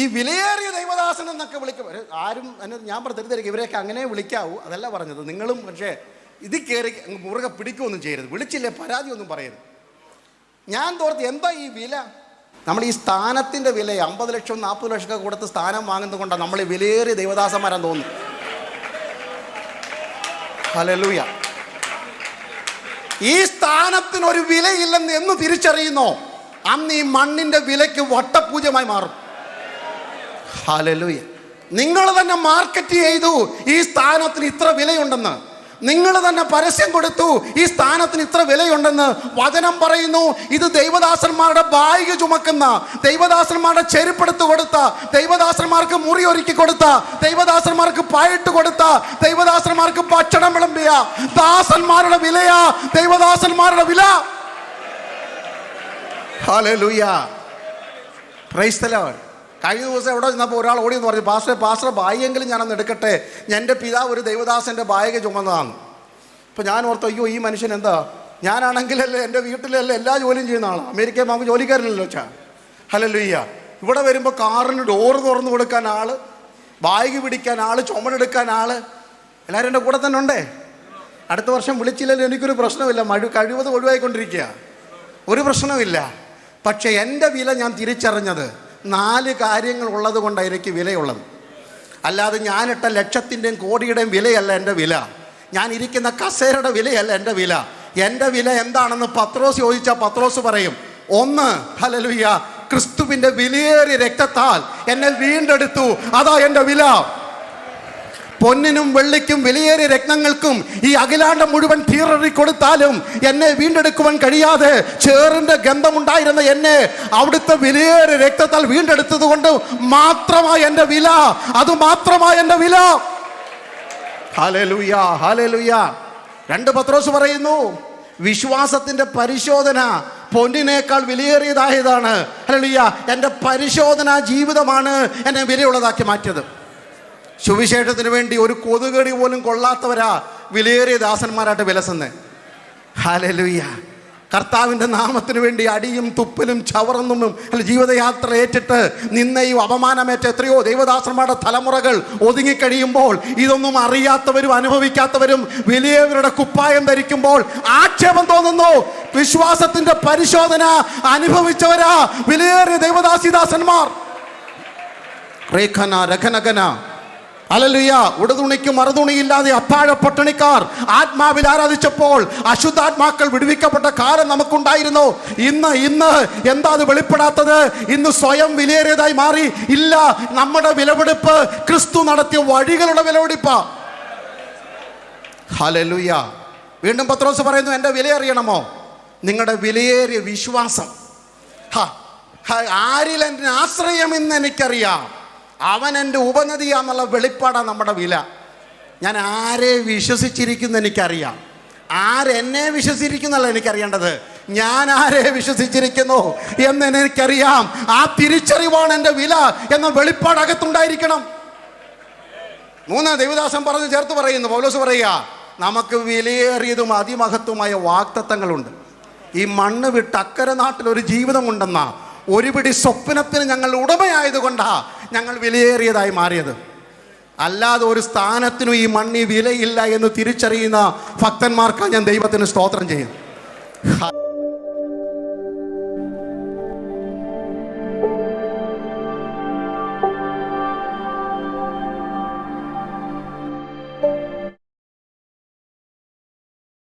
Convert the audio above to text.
ഈ വിലയേറിയ ദൈവദാസൻ എന്നൊക്കെ വിളിക്കും ആരും എന്നെ ഞാൻ തെറ്റിദ്ധരിക്കും ഇവരെയൊക്കെ അങ്ങനെ വിളിക്കാവൂ. അതല്ല പറഞ്ഞത്. നിങ്ങളും പക്ഷേ ഇത് കയറി മുറുകെ പിടിക്കുകയൊന്നും ചെയ്യരുത്. വിളിച്ചില്ലേ പരാതി ഒന്നും പറയരുത്. ഞാൻ തോർത്ത് എന്താ ഈ വില? നമ്മൾ ഈ സ്ഥാനത്തിന്റെ വില അമ്പത് ലക്ഷം നാൽപ്പത് ലക്ഷമൊക്കെ കൊടുത്ത് സ്ഥാനം വാങ്ങുന്നത് കൊണ്ടാണ് നമ്മൾ വിലയേറിയ ദൈവദാസന്മാരാൻ തോന്നുന്നു ഹലലൂയ ഈ സ്ഥാനത്തിനൊരു വിലയില്ലെന്ന് എന്ന് തിരിച്ചറിയുന്നോ? അന്ന് ഈ മണ്ണിന്റെ വിലയ്ക്ക് വട്ടപൂജ്യമായി മാറും. ഹാലലൂയ. നിങ്ങൾ തന്നെ മാർക്കറ്റ് ചെയ്തു ഈ സ്ഥാനത്തിന് ഇത്ര വിലയുണ്ടെന്ന്. നിങ്ങൾ തന്നെ പരസ്യം കൊടുത്തു ഈ സ്ഥാനത്തിന് ഇത്ര വിലയുണ്ടെന്ന് വചനം പറയുന്നു. ഇത് ദൈവദാസന്മാരുടെ ബായിക ചുമക്കുന്ന ദൈവദാസന്മാരുടെ ചെരുപ്പെടുത്ത് കൊടുത്ത ദൈവദാസന്മാർക്ക് മുറി ഒരുക്കി കൊടുത്ത ദൈവദാസന്മാർക്ക് പായിട്ട് കൊടുത്ത ദൈവദാസന്മാർക്ക് ഭക്ഷണം വിളമ്പിയ. ദാസന്മാരുടെ വിലയാ ദൈവദാസന്മാരുടെ വില. ഹാലലൂയ. Praise the Lord. കഴിഞ്ഞ ദിവസം എവിടെ ചെന്നപ്പോൾ ഒരാൾ ഓടി എന്ന് പറഞ്ഞു പാസ്റ്റർ പാസ്റ്റർ ബായെങ്കിലും ഞാനൊന്ന് എടുക്കട്ടെ. എന്റെ പിതാവ് ഒരു ദൈവദാസന്റെ ബായക ചുമന്നതാണ്. അപ്പോൾ ഞാൻ ഓർത്തു അയ്യോ ഈ മനുഷ്യൻ എന്താ? ഞാനാണെങ്കിലല്ലേ എന്റെ വീട്ടിലല്ലേ എല്ലാ ജോലിയും ചെയ്യുന്ന ആളാണ് അമേരിക്കയിൽ നമുക്ക് ജോലിക്കാരില്ലല്ലോ ചാ ഹലലുയ്യ ഇവിടെ വരുമ്പോൾ കാറിന് ഡോറ് തുറന്നു കൊടുക്കാൻ ആൾ ബാഗ് പിടിക്കാൻ ആൾ ചുമടെടുക്കാൻ ആൾ. എല്ലാവരും എന്റെ കൂടെ തന്നെ ഉണ്ടേ? അടുത്ത വർഷം വിളിച്ചില്ലല്ലോ എനിക്കൊരു പ്രശ്നമില്ല. മഴ കഴിവത് ഒഴിവായിക്കൊണ്ടിരിക്കുക ഒരു പ്രശ്നമില്ല പക്ഷേ എന്റെ വില ഞാൻ തിരിച്ചറിഞ്ഞത് നാല് കാര്യങ്ങൾ ഉള്ളത് കൊണ്ടാണ് എനിക്ക് വിലയുള്ളത്. അല്ലാതെ ഞാനിട്ട ലക്ഷത്തിന്റെയും കോടിയുടെയും വിലയല്ല എന്റെ വില. ഞാൻ ഇരിക്കുന്ന കസേരയുടെ വിലയല്ല എന്റെ വില. എന്റെ വില എന്താണെന്ന് പത്രോസ് ചോദിച്ചാൽ പത്രോസ് പറയും. ഒന്ന് ഹലലുയ്യ ക്രിസ്തുവിന്റെ വിലയേറിയ രക്തത്താൽ എന്നെ വീണ്ടെടുത്തു. അതാ എന്റെ വില. പൊന്നിനും വെള്ളിക്കും വിലയേറിയ രത്നങ്ങൾക്കും ഈ അഖിലാണ്ടം മുഴുവൻ തീററി കൊടുത്താലും എന്നെ വീണ്ടെടുക്കുവാൻ കഴിയാതെ ചേറിന്റെ ഗന്ധമുണ്ടായിരുന്ന എന്നെ അവിടുത്തെ വിലയേറിയ രക്തത്താൽ വീണ്ടെടുത്തത് കൊണ്ട് മാത്രമായി എന്റെ വില അത് മാത്രമായി എന്റെ വില. രണ്ട് പത്രോസ് പറയുന്നു വിശ്വാസത്തിന്റെ പരിശോധന പൊന്നിനേക്കാൾ വിലയേറിയതായതാണ്. ഹല്ലേലൂയ എന്റെ പരിശോധന ജീവിതമാണ് എന്നെ വിലയുള്ളതാക്കി മാറ്റിയത്. സുവിശേഷത്തിന് വേണ്ടി ഒരു കൊതുകടി പോലും കൊള്ളാത്തവരാ വിലയേറിയ ദാസന്മാരായിട്ട് വിലസുന്നത് ഹാലലുയ്യ കർത്താവിന്റെ നാമത്തിന് വേണ്ടി അടിയും തുപ്പലും ചവറന്നും അല്ല ജീവിതയാത്ര ഏറ്റിട്ട് നിന്നയും അപമാനമേറ്റ എത്രയോ ദൈവദാസന്മാരുടെ തലമുറകൾ ഒതുങ്ങിക്കഴിയുമ്പോൾ ഇതൊന്നും അറിയാത്തവരും അനുഭവിക്കാത്തവരും വലിയവരുടെ കുപ്പായം ധരിക്കുമ്പോൾ ആക്ഷേപം തോന്നുന്നു. വിശ്വാസത്തിന്റെ പരിശോധന അനുഭവിച്ചവരാ വിലയേറിയ ദൈവദാസിദാസന്മാർ രേഖന രഖനകന അലലുയ ഉടുതുണിക്ക് മറുതുണിയില്ലാതെ അത്താഴ പട്ടിണിക്കാർ ആത്മാവിൽ ആരാധിച്ചപ്പോൾ അശുദ്ധാത്മാക്കൾ വിടുവിക്കപ്പെട്ട കാലം നമുക്കുണ്ടായിരുന്നു. ഇന്ന് ഇന്ന് എന്താ അത് വെളിപ്പെടാത്തത്? ഇന്ന് സ്വയം വിലയേറിയതായി മാറി. ഇല്ല നമ്മുടെ വിലപിടിപ്പ് ക്രിസ്തു നടത്തിയ വഴികളുടെ വിലപിടിപ്പ. ഹലലുയ വീണ്ടും പത്രോസ് പറയുന്നു എന്റെ വിലയറിയണമോ നിങ്ങളുടെ വിലയേറിയ വിശ്വാസം. ഹ, ആരിൽ എന്റെ ആശ്രയം എന്ന് എനിക്കറിയാം. അവൻ എന്റെ ഉപനദിയാന്നുള്ള വെളിപ്പാടാണ് നമ്മുടെ വില. ഞാൻ ആരെ വിശ്വസിച്ചിരിക്കുന്നു എനിക്കറിയാം. ആരെന്നെ വിശ്വസിച്ചിരിക്കുന്നല്ല എനിക്കറിയേണ്ടത്. ഞാൻ ആരെ വിശ്വസിച്ചിരിക്കുന്നു എന്ന് എനിക്കറിയാം. ആ തിരിച്ചറിവാണ് എന്റെ വില എന്ന വെളിപ്പാട് അകത്തുണ്ടായിരിക്കണം മൂന്ന് ദേവദാസൻ പറഞ്ഞ് ചേർത്ത് പറയുന്നു പൗലോസ് പറയുക നമുക്ക് വിലയേറിയതും അതിമഹത്വമായ വാക്തത്വങ്ങളുണ്ട്. ഈ മണ്ണ് വിട്ട് അക്കരെ നാട്ടിൽ ഒരു ജീവിതമുണ്ടെന്ന. ഒരു പിടി സ്വപ്നത്തിന് ഞങ്ങൾ ഉടമയായതുകൊണ്ടാ ഞങ്ങൾ വിലയേറിയതായി മാറിയത്. അല്ലാതെ ഒരു സ്ഥാനത്തിനും ഈ മണ്ണി വിലയില്ല എന്ന് തിരിച്ചറിയുന്ന ഭക്തന്മാർക്കാണ് ഞാൻ ദൈവത്തിന് സ്തോത്രം ചെയ്യുന്നത്.